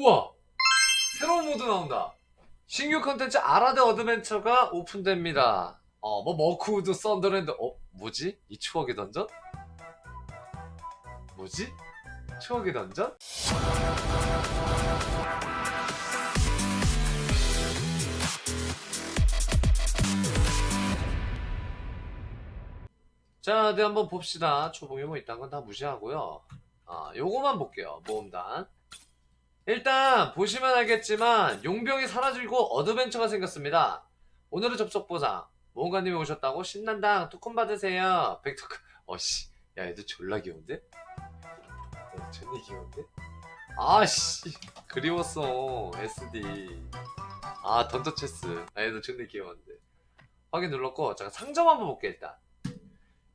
우와! 새로운 모드 나온다. 신규 컨텐츠 아라드 어드벤처가 오픈됩니다. 어, 뭐, 머크우드, 썬더랜드, 어, 뭐지? 이 추억의 던전? 뭐지? 추억의 던전? 자, 네, 한번 봅시다. 초봉이 뭐 이딴 건다 무시하고요. 아, 요거만 볼게요. 모험단. 일단, 보시면 알겠지만, 용병이 사라지고 어드벤처가 생겼습니다. 오늘의 접속 보상. 모험가님이 오셨다고 신난다. 토큰 받으세요. 백토큰. 어씨. 야, 얘들 졸라 귀여운데? 야, 존나 귀여운데? 아씨. 그리웠어. SD. 아, 던져 체스. 아, 얘들 존나 귀여운데. 확인 눌렀고, 잠깐 상점 한번 볼게, 일단.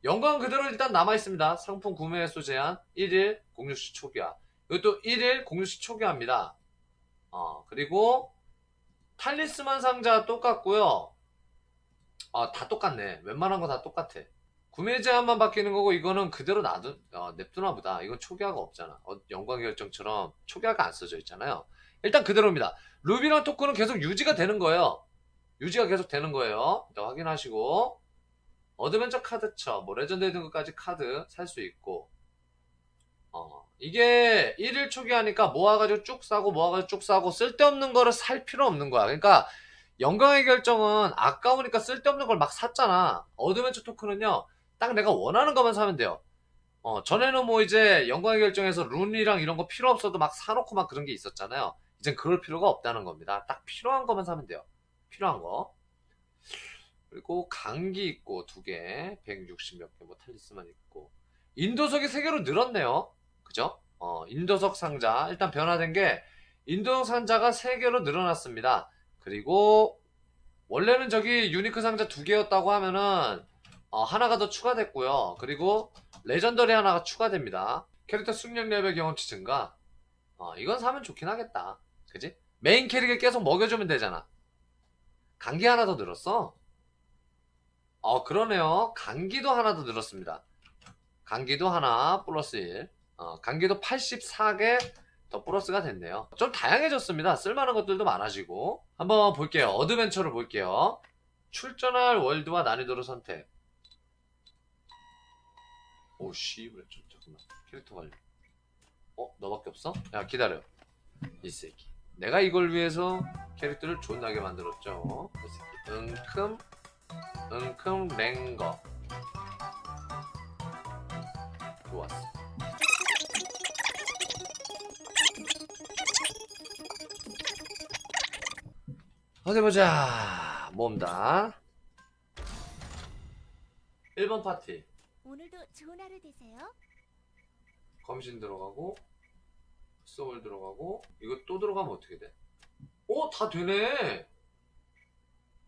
영광 그대로 일단 남아있습니다. 상품 구매 횟수 제한 1일 공유시 초기화. 이것도 1일 공유시 초기화입니다. 어, 그리고 탈리스만 상자 똑같고요. 아, 다 똑같네. 웬만한 거 다 똑같아. 구매 제한만 바뀌는 거고 이거는 그대로 놔둔 어, 냅두나 보다. 이건 초기화가 없잖아. 어, 영광 결정처럼 초기화가 안 써져 있잖아요. 일단 그대로입니다. 루비랑 토큰은 계속 유지가 되는 거예요. 유지가 계속 되는 거예요. 확인하시고 어드벤처 카드처, 뭐 레전드 등 것까지 카드 살 수 있고 어, 이게 1일 초기하니까 모아가지고 쭉 사고 모아가지고 쭉 사고 쓸데없는 거를 살 필요 없는 거야. 그러니까 영광의 결정은 아까우니까 쓸데없는 걸 막 샀잖아. 어드벤처 토큰은요, 딱 내가 원하는 것만 사면 돼요. 어, 전에는 뭐 이제 영광의 결정에서 룬이랑 이런 거 필요 없어도 막 사놓고 막 그런 게 있었잖아요. 이젠 그럴 필요가 없다는 겁니다. 딱 필요한 것만 사면 돼요. 필요한 거. 그리고 강기 있고 두 개, 160 몇 개, 뭐 탈리스만 있고 인도석이 세 개로 늘었네요. 그죠? 어, 인도석 상자 일단 변화된 게 인도석 상자가 세 개로 늘어났습니다. 그리고 원래는 저기 유니크 상자 두 개였다고 하면은 어, 하나가 더 추가됐고요. 그리고 레전더리 하나가 추가됩니다. 캐릭터 숙련 레벨 경험치 증가. 어, 이건 사면 좋긴 하겠다. 그지? 메인 캐릭을 계속 먹여주면 되잖아. 강기 하나 더 늘었어. 어, 그러네요. 강기도 하나 더 늘었습니다. 강기도 하나 플러스 1. 어, 강기도 84개 더 플러스가 됐네요. 좀 다양해졌습니다. 쓸만한 것들도 많아지고. 한번 볼게요. 어드벤처를 볼게요. 출전할 월드와 난이도를 선택. 오, 씨, 왜 좀, 잠깐만. 캐릭터 관리. 어, 너밖에 없어? 야, 기다려. 이 새끼. 내가 이걸 위해서 캐릭터를 존나게 만들었죠. 이 새끼. 은큼, 은큼 랭거. 좋았어. 어디 보자. 몸다. 1번 파티. 오늘도 좋은 하루 되세요. 검신 들어가고 소울 들어가고 이거 또 들어가면 어떻게 돼? 오, 다 되네.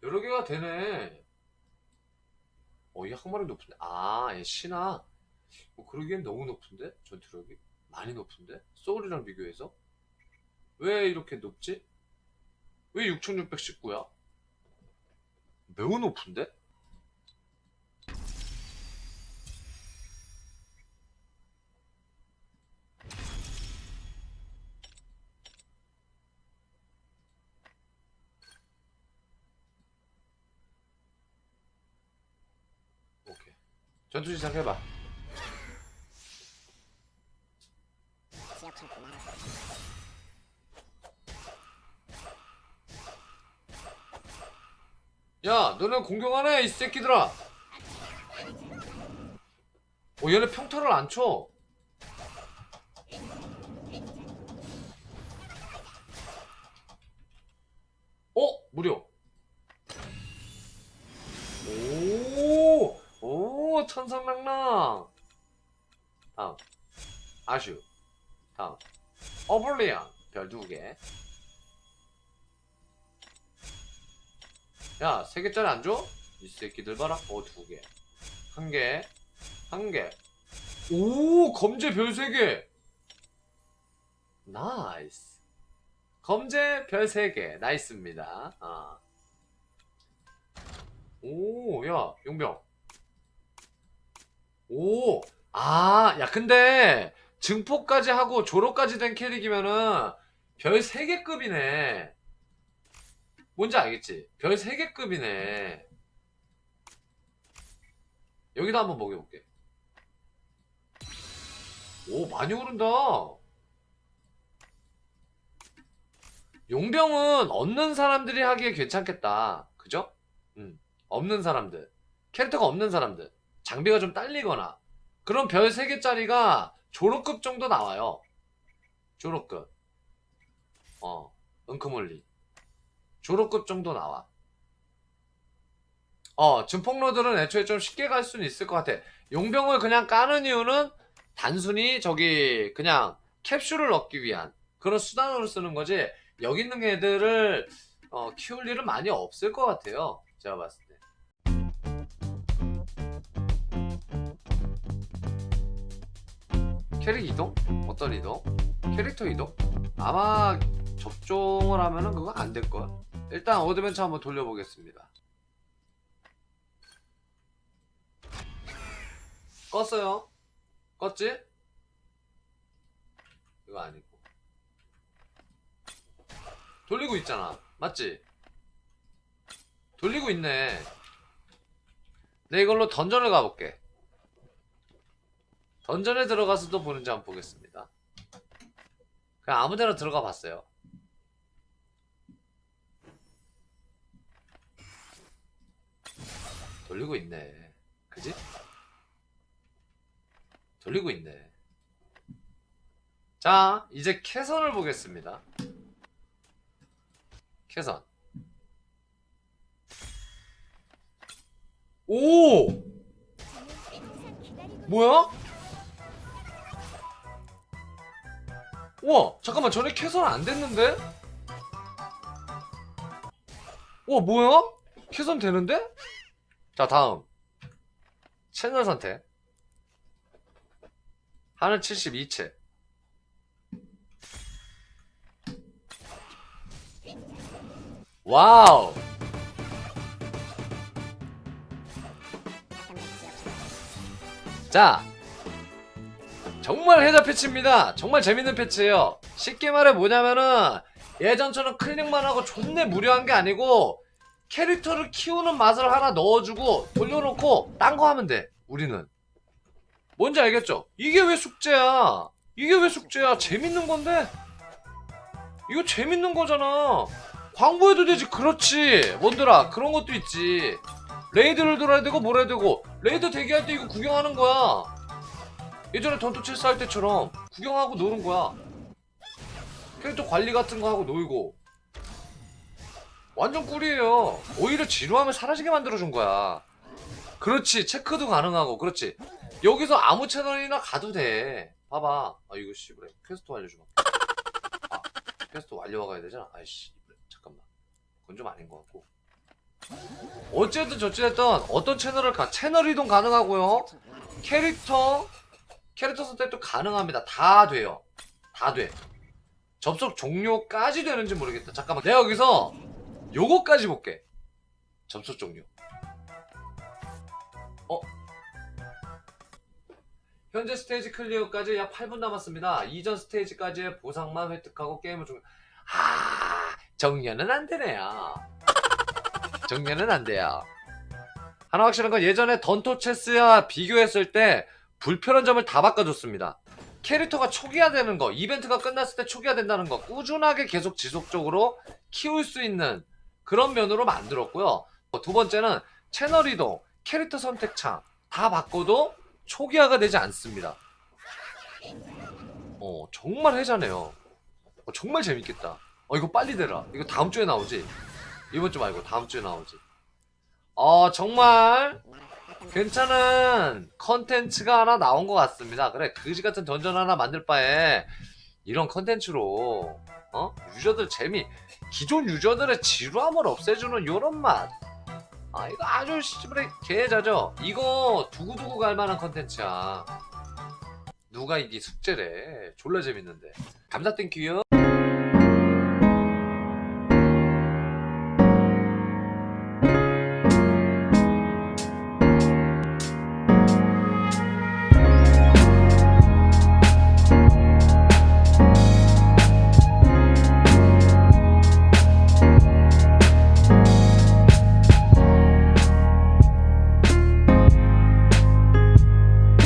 여러 개가 되네. 어, 이 항마력 높은데. 아, 얘 신화. 뭐 그러기엔 너무 높은데? 전투력이 많이 높은데? 소울이랑 비교해서 왜 이렇게 높지? 왜 6619야? 매우 높은데? 오케이. 전투 시작해봐. 야, 너네 공격하네, 이 새끼들아. 어, 얘네 평타를 안 쳐. 어? 무려. 오, 오, 천상랑랑. 다음. 아슈. 다음. 어블리언. 별 두 개. 야, 세 개짜리 안 줘? 이 새끼들 봐라. 어, 두 개. 한 개. 한 개. 오, 검제 별 세 개. 나이스. 검제 별 세 개. 나이스입니다. 아. 오, 야, 용병. 오, 아, 야, 근데, 증포까지 하고 조로까지 된 캐릭이면은, 별 3개급이네. 뭔지 알겠지? 별 3개급이네. 여기다 한번 먹여볼게. 오, 많이 오른다. 용병은 없는 사람들이 하기에 괜찮겠다. 그죠? 음, 없는 사람들. 캐릭터가 없는 사람들. 장비가 좀 딸리거나. 그럼 별 3개짜리가 졸업급 정도 나와요. 졸업급. 어, 은크몰리. 졸업급 정도 나와. 어, 증폭로들은 애초에 좀 쉽게 갈 수는 있을 것 같아. 용병을 그냥 까는 이유는 단순히 저기 그냥 캡슐을 얻기 위한 그런 수단으로 쓰는 거지. 여기 있는 애들을 어, 키울 일은 많이 없을 것 같아요. 제가 봤을 때. 캐릭 이동? 어떤 이동? 캐릭터 이동? 아마 접종을 하면은 그거 안 될 거야. 일단 어드벤처 한번 돌려보겠습니다. 껐어요. 껐지? 이거 아니고. 돌리고 있잖아. 맞지? 돌리고 있네. 내 이걸로 던전을 가볼게. 던전에 들어가서도 보는지 한번 보겠습니다. 그냥 아무 데나 들어가 봤어요. 돌리고 있네. 그지? 돌리고 있네. 자, 이제 캐선을 보겠습니다. 캐선. 오! 뭐야? 우와 잠깐만 전에 캐선 안 됐는데? 우와 뭐야? 캐선 되는데? 자 다음 채널 선택 하늘 72채 와우 자 정말 해자 패치입니다. 정말 재밌는 패치예요. 쉽게 말해 뭐냐면은 예전처럼 클릭만 하고 존내 무료한 게 아니고 캐릭터를 키우는 맛을 하나 넣어주고 돌려놓고 딴 거 하면 돼. 우리는 뭔지 알겠죠? 이게 왜 숙제야? 이게 왜 숙제야? 재밌는 건데? 이거 재밌는 거잖아. 광고해도 되지. 그렇지. 뭔들아 그런 것도 있지. 레이드를 돌아야 되고 뭘 해야 되고 레이드 대기할 때 이거 구경하는 거야. 예전에 던토 체스 할 때처럼 구경하고 노는 거야. 캐릭터 관리 같은 거 하고 놀고. 완전 꿀이에요. 오히려 지루함을 사라지게 만들어준 거야. 그렇지. 체크도 가능하고, 그렇지. 여기서 아무 채널이나 가도 돼. 봐봐. 아, 이거 씨, 그래. 퀘스트 완료주마. 아, 퀘스트 완료가 가야 되잖아. 아이씨, 잠깐만. 그건 좀 아닌 것 같고. 어쨌든 저쨌든 어떤 채널을 가, 채널 이동 가능하고요. 캐릭터, 캐릭터 선택도 가능합니다. 다 돼요. 다 돼. 접속 종료까지 되는지 모르겠다. 잠깐만. 내가 여기서 요거까지 볼게. 접속 종료. 어? 현재 스테이지 클리어까지 약 8분 남았습니다. 이전 스테이지까지의 보상만 획득하고 게임을 종 아, 정년은 안 되네요. 정년은 안 돼요. 하나 확실한 건 예전에 던토 체스와 비교했을 때 불편한 점을 다 바꿔줬습니다. 캐릭터가 초기화되는 거, 이벤트가 끝났을 때 초기화된다는 거, 꾸준하게 계속 지속적으로 키울 수 있는 그런 면으로 만들었고요. 두 번째는 채널 이동, 캐릭터 선택 창 다 바꿔도 초기화가 되지 않습니다. 어, 정말 해자네요. 어, 정말 재밌겠다. 어, 이거 빨리 되라. 이거 다음 주에 나오지? 이번 주 말고 다음 주에 나오지. 어, 정말 괜찮은 컨텐츠가 하나 나온 것 같습니다. 그래, 그지 같은 던전 하나 만들 바에 이런 컨텐츠로, 어? 유저들 재미, 기존 유저들의 지루함을 없애주는 요런 맛. 아, 이거 아주 씨발의 개자죠? 이거 두고두고 갈 만한 컨텐츠야. 누가 이게 숙제래. 졸라 재밌는데. 감사 땡큐요.